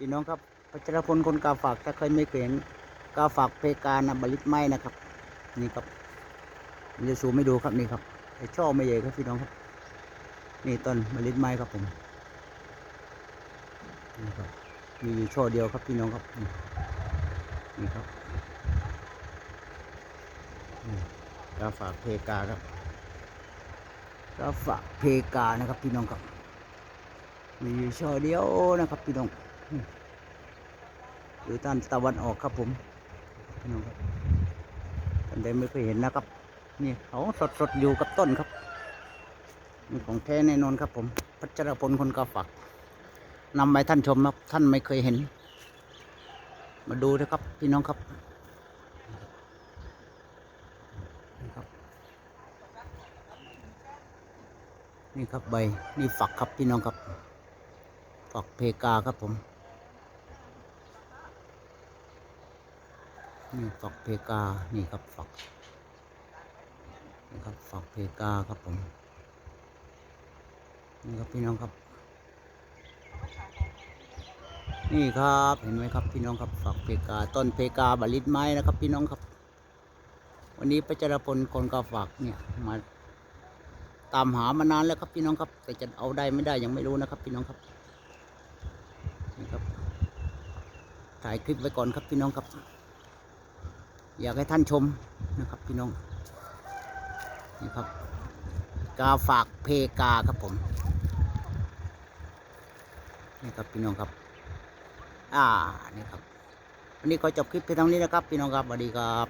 พี่น้องครับพัชรพลคนกาฝากถ้าเคยไม่เคยเห็นกาฝากเพกานะบริตไม้นะครับ นี่ครับผมจะซูไม่ดูครับนี่ครับแต่ช่อไม่ใหญ่ครับพี่น้องครับ นี่ต้นบริตไม้ครับผมนี่ครับมีอยู่ช่อเดียวครับพี่น้องครับนี่นครับกาฝากเพกาครับกาฝากเพกานะครับพี่น้องครับ มีอยู่ช่อเดียวนะครับพี่น้อง อยู่ด้านตะวันออกครับผมพี่น้องครับท่านใดไม่เคยเห็นนะครับ นี่เขาสดสดๆอยู่กับต้นครับนี่ของแท้แน่นอนครับ ผม พัชรพลคนกาฝากนำไปท่านชมครับ ท่านไม่เคยเห็น มาดูนะครับ พี่น้องครับนี่ครับใบนี่ฝักครับพี่น้องครับ ฝักเพกาครับผม นี่ฝักเพกา นี่ครับฝักนี่ครับฝักเพกาครับผม นี่ครับพี่น้องครับ นี่ครับเห็นไหมครับพี่น้องครับฝักเพกาต้นเพกาบาลิตไม้นะครับ พี่น้องครับ วันนี้ประจรพลคนกาฝากเนี่ยมาตามหามานานแล้วครับพี่น้องครับ แต่จะเอาได้ไม่ได้ยังไม่รู้นะครับ พี่น้องครับนี่ครับถ่ายคลิปไว้ก่อนครับพี่น้องครับ อยากให้ท่านชมนะครับพี่น้องนี่ครับ กาฝากเพกาครับผมนี่ครับพี่น้องครับ อ่านี่ครับวันนี้ขอจบคลิปเพียงเท่านี้นะครับ พี่น้องครับสวัสดีครับ